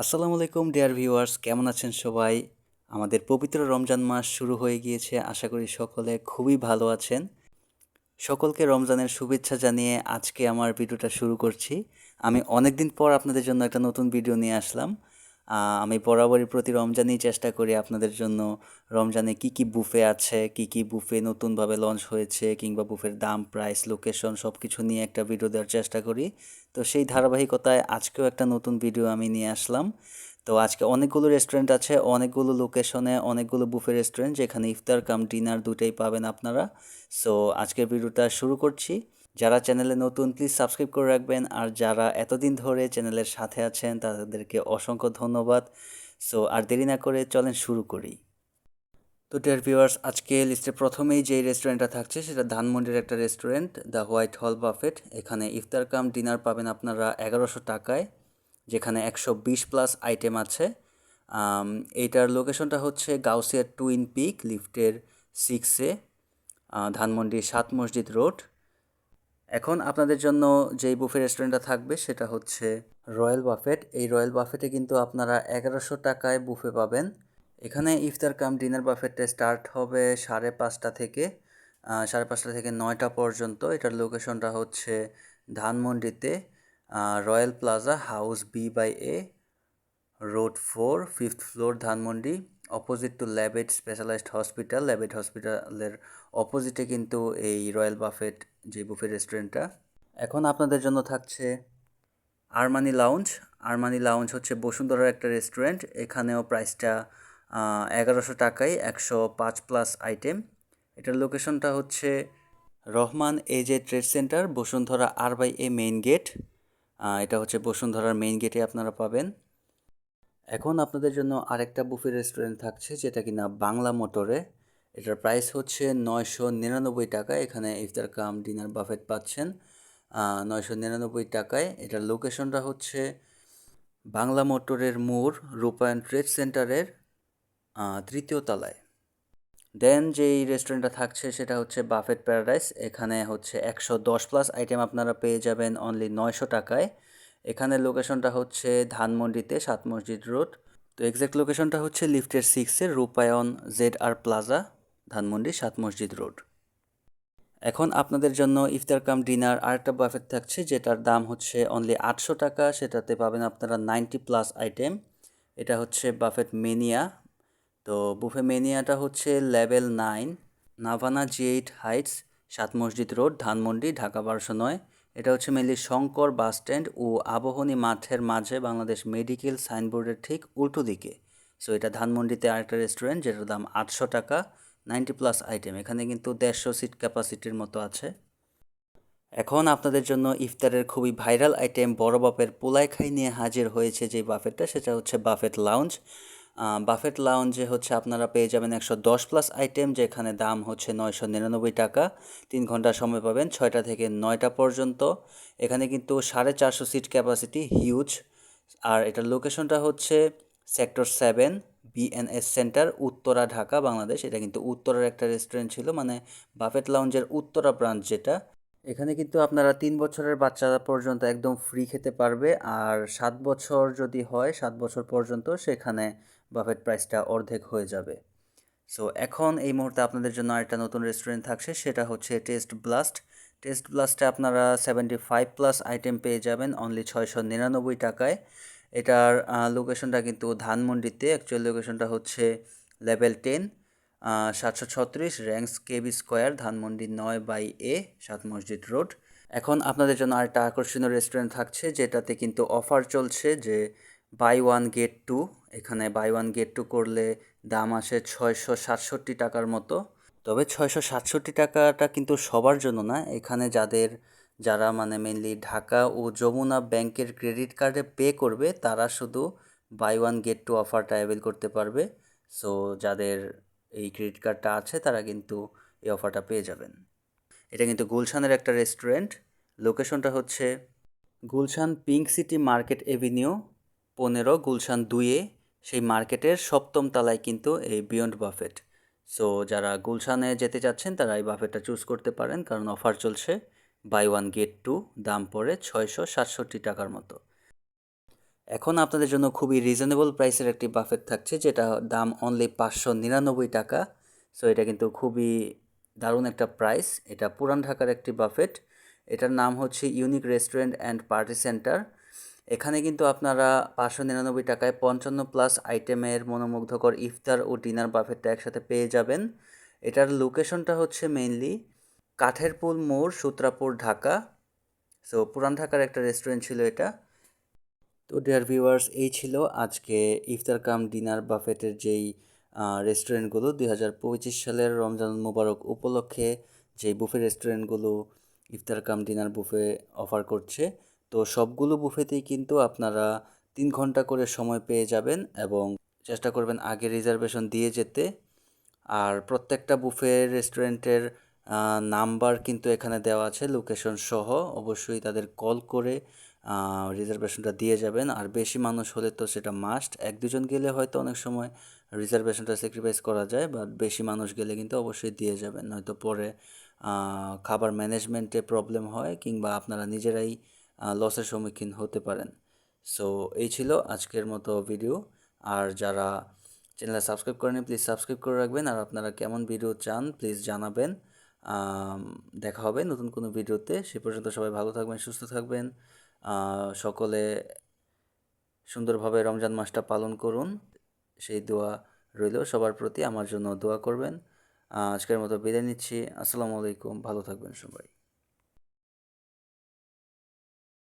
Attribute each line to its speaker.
Speaker 1: আসসালামু আলাইকুম, dear viewers. কেমন আছেন সবাই? আমাদের পবিত্র রমজান মাস শুরু হয়ে গিয়েছে। আশা করি সকলে খুবই ভালো আছেন। সকলকে রমজানের শুভেচ্ছা জানিয়ে আজকে আমার ভিডিওটা শুরু করছি। আমি অনেক দিন পর আপনাদের জন্য একটা নতুন ভিডিও নিয়ে আসলাম। আমি বরাবরই প্রতি রমজানেই চেষ্টা করি আপনাদের জন্য রমজানে কি কি বুফে আছে, কি কি বুফে নতুনভাবে লঞ্চ হয়েছে কিংবা বুফের দাম প্রাইস লোকেশন সব কিছু নিয়ে একটা ভিডিও দেওয়ার চেষ্টা করি। তো সেই ধারাবাহিকতায় আজকেও একটা নতুন ভিডিও আমি নিয়ে আসলাম। তো আজকে অনেকগুলো রেস্টুরেন্ট আছে, অনেকগুলো লোকেশনে অনেকগুলো বুফে রেস্টুরেন্ট যেখানে ইফতার, কাম ডিনার দুটাই পাবেন আপনারা। সো আজকের ভিডিওটা শুরু করছি। যারা চ্যানেলে নতুন প্লিজ সাবস্ক্রাইব করে রাখবেন। আর যারা এতদিন ধরে চ্যানেলের সাথে আছেন, তাদেরকে অসংখ্য ধন্যবাদ। সো আর দেরি না করে চলেন শুরু করি। তো ডিয়ার ভিউয়ার্স আজকে লিস্টে প্রথমেই যে রেস্টুরেন্টটা থাকছে, সেটা ধানমন্ডির একটা restaurant the white hall buffet এখানে ইফতার কাম ডিনার পাবেন আপনারা এগারোশো টাকায়, যেখানে একশো বিশ প্লাস আইটেম আছে। এইটার লোকেশনটা হচ্ছে গাউসিয়া টুইন পিক, লিফটের সিক্সে ধানমন্ডি সাত মসজিদ রোড। এখন আপনাদের জন্য যেই বুফে রেস্টুরেন্টটা থাকবে সেটা হচ্ছে রয়্যাল বাফেট এই রয়্যাল বাফেটে কিন্তু আপনারা এগারোশো টাকায় বুফে পাবেন। এখানে ইফতার কাম ডিনার বাফেটটা স্টার্ট হবে সাড়ে পাঁচটা থেকে সাড়ে পাঁচটা থেকে নয়টা পর্যন্ত। এটার লোকেশনটা হচ্ছে ধানমন্ডিতে royal plaza house B by A road four fifth floor Dhanmondi. Opposite to Labaid specialized hospital Labaid হসপিটালের অপোজিটে কিন্তু এই রয়্যাল বাফেট যে বুফে রেস্টুরেন্টটা এখন আপনাদের জন্য থাকছে আরমানি লাউঞ্জ আরমানি লাউঞ্জ হচ্ছে বসুন্ধরার একটা রেস্টুরেন্ট এখানেও প্রাইসটা এগারোশো টাকায় একশো পাঁচ প্লাস আইটেম এটার লোকেশনটা হচ্ছে Rahman AJ trade centre Bashundhara R by A main gate এটা হচ্ছে বসুন্ধরার মেইন গেটে আপনারা পাবেন। এখন আপনাদের জন্য আরেকটা বুফে রেস্টুরেন্ট থাকছে, যেটা কিনা বাংলা মোটরে। এটার প্রাইস হচ্ছে নয়শো নিরানব্বই টাকা। এখানে ইফতার কাম ডিনার বাফেট পাচ্ছেন। নয়শো নিরানব্বই টাকায়। এটার লোকেশনটা হচ্ছে বাংলা মোটরের মোড় রূপায়ণ ট্রেড সেন্টারের তৃতীয় তলায়। দেন যেই রেস্টুরেন্টটা থাকছে, সেটা হচ্ছে বাফেট প্যারাডাইস এখানে হচ্ছে একশো দশ প্লাস আইটেম আপনারা পেয়ে যাবেন অনলি নয়শো টাকায়। এখানে লোকেশনটা হচ্ছে ধানমন্ডিতে, সাত মসজিদ রোড। তো এক্স্যাক্ট লোকেশনটা হচ্ছে লিফটের সিক্সের রূপায়ণ জেড আর প্লাজা ধানমন্ডি, সাত মসজিদ রোড। এখন আপনাদের জন্য ইফতার কাম, ডিনার, আরেকটা বাফেট থাকছে, যেটার দাম হচ্ছে অনলি আটশো টাকা। সেটাতে পাবেন আপনারা নাইনটি প্লাস আইটেম এটা হচ্ছে বাফেট মেনিয়া তো বুফে মেনিয়াটা হচ্ছে level nine Navana G eight heights সাত মসজিদ রোড, ধানমন্ডি, ঢাকা বারোশো নয়। এটা হচ্ছে মেনলি শঙ্কর বাস স্ট্যান্ড ও আবহনী মাঠের মাঝে বাংলাদেশ মেডিকেল সাইনবোর্ডের ঠিক উল্টো দিকে। সো এটা ধানমন্ডিতে আরেকটা রেস্টুরেন্ট যেটার দাম আটশো টাকা নাইনটি প্লাস আইটেম এখানে কিন্তু দেড়শো সিট ক্যাপাসিটির মতো আছে। এখন আপনাদের জন্য ইফতারের খুবই ভাইরাল আইটেম বড় বাপের পোলাই খাই নিয়ে হাজির হয়েছে যে বাফেটটা, সেটা হচ্ছে বাফেট লাউঞ্জ বাফেট লাউঞ্জে হচ্ছে আপনারা পেয়ে যাবেন একশো দশ প্লাস আইটেম যেখানে দাম হচ্ছে নয়শো নিরানব্বই টাকা। তিন ঘণ্টা সময় পাবেন ছয়টা থেকে নয়টা পর্যন্ত। এখানে কিন্তু সাড়ে চারশো সিট ক্যাপাসিটি হিউজ আর এটার লোকেশনটা হচ্ছে sector seven BNS centre Uttara, Dhaka, Bangladesh. এটা কিন্তু উত্তরার একটা রেস্টুরেন্ট ছিল মানে বাফেট লাউঞ্জের উত্তরা ব্রাঞ্চ যেটা। এখানে কিন্তু আপনারা তিন বছরের বাচ্চারা পর্যন্ত একদম ফ্রি খেতে পারবে। আর সাত বছর যদি হয়, সাত বছর পর্যন্ত সেখানে বাফেট প্রাইসটা অর্ধেক হয়ে যাবে। সো এখন এই মুহূর্তে আপনাদের জন্য আরেকটা নতুন রেস্টুরেন্ট থাকছে, সেটা হচ্ছে টেস্ট ব্লাস্ট টেস্ট ব্লাস্টে আপনারা সেভেন্টি ফাইভ প্লাস আইটেম পেয়ে যাবেন অনলি ছয়শো নিরানব্বই টাকায়। এটার লোকেশনটা কিন্তু ধানমন্ডিতে। অ্যাকচুয়াল লোকেশনটা হচ্ছে লেভেল টেন সাতশো ছত্রিশ র্যাঙ্কস কেবি স্কোয়ার, ধানমন্ডি নয় বাই এ, সাত মসজিদ রোড। এখন আপনাদের জন্য আরেকটা আকর্ষণীয় রেস্টুরেন্ট থাকছে, যেটাতে কিন্তু অফার চলছে যে বাই ওয়ান গেট টু এখানে বাই ওয়ান গেট টু করলে দাম আসে ছয়শো সাতষট্টি টাকার মতো। তবে ছয়শো সাতষট্টি টাকাটা কিন্তু সবার জন্য না। এখানে যাদের, যারা মানে মেনলি ঢাকা ও যমুনা ব্যাংকের ক্রেডিট কার্ডে পে করবে, তারা শুধু বাই ওয়ান গেট টু অফারটা অ্যাভেল করতে পারবে। সো যাদের এই ক্রেডিট কার্ডটা আছে, তারা কিন্তু এই অফারটা পেয়ে যাবেন। এটা কিন্তু গুলশানের একটা রেস্টুরেন্ট লোকেশনটা হচ্ছে Gulshan pink city market avenue পনেরো, গুলশান দুইয়ে সেই মার্কেটের সপ্তম তলায় কিন্তু এই বিয়ন্ড বাফেট সো যারা গুলশানে যেতে চাচ্ছেন, তারা এই বাফেটটা চুজ করতে পারেন, কারণ অফার চলছে। বাই ওয়ান গেট টু দাম পড়ে ছয়শো সাতষট্টি টাকার মতো। এখন আপনাদের জন্য খুবই রিজনেবল প্রাইসের একটি বাফেট থাকছে, যেটা দাম অনলি পাঁচশো নিরানব্বই টাকা। সো এটা কিন্তু খুবই দারুণ একটা প্রাইস এটা পুরান ঢাকার একটি বাফেট এটার নাম হচ্ছে unique restaurant and party centre এখানে কিন্তু আপনারা পাঁচশো নিরানব্বই টাকায় পঞ্চান্ন প্লাস আইটেমের মনোমুগ্ধকর ইফতার ও ডিনার বাফেটটা একসাথে পেয়ে যাবেন। এটার লোকেশনটা হচ্ছে মেইনলি কাঠের পুল মোড়, সূত্রাপুর, ঢাকা। সো পুরান ঢাকার একটা রেস্টুরেন্ট ছিল এটা। তো ডিয়ার ভিউয়ার্স এই ছিল আজকে ইফতার কাম ডিনার বাফেটের যেই রেস্টুরেন্টগুলো দুই হাজার পঁচিশ সালের রমজান মুবারক উপলক্ষে যেই বুফে রেস্টুরেন্টগুলো ইফতার কাম ডিনার বুফে অফার করছে, তো সবগুলো বুফেতেই কিন্তু আপনারা তিন ঘণ্টা করে সময় পেয়ে যাবেন এবং চেষ্টা করবেন আগে রিজার্ভেশন দিয়ে যেতে। আর প্রত্যেকটা বুফে রেস্টুরেন্টের নাম্বার কিন্তু এখানে দেওয়া আছে লোকেশন সহ। অবশ্যই তাদের কল করে রিজার্ভেশনটা দিয়ে যাবেন। আর বেশি মানুষ হলে তো সেটা মাস্ট এক, দুজন গেলে হয়তো অনেক সময় রিজার্ভেশনটা স্যাক্রিফাইস করা যায় বাট বেশি মানুষ গেলে কিন্তু অবশ্যই দিয়ে যাবেন। নয়তো পরে খাবার ম্যানেজমেন্টে প্রবলেম হয়, কিংবা আপনারা নিজেরাই লসের সম্মুখীন হতে পারেন। সো এই ছিল আজকের মতো ভিডিও আর যারা চ্যানেলে সাবস্ক্রাইব করেনি প্লিজ সাবস্ক্রাইব করে রাখবেন। আর আপনারা কেমন ভিডিও চান প্লিজ জানাবেন। দেখা হবে নতুন কোনো ভিডিওতে সে পর্যন্ত সবাই ভালো থাকবেন, সুস্থ থাকবেন। সকলে সুন্দরভাবে রমজান মাসটা পালন করুন। সেই দোয়া রইল। সবার প্রতি আমার জন্য দোয়া করবেন। আজকের মতো বিদায় নিচ্ছি। আসসালামু আলাইকুম। ভালো থাকবেন সবাই।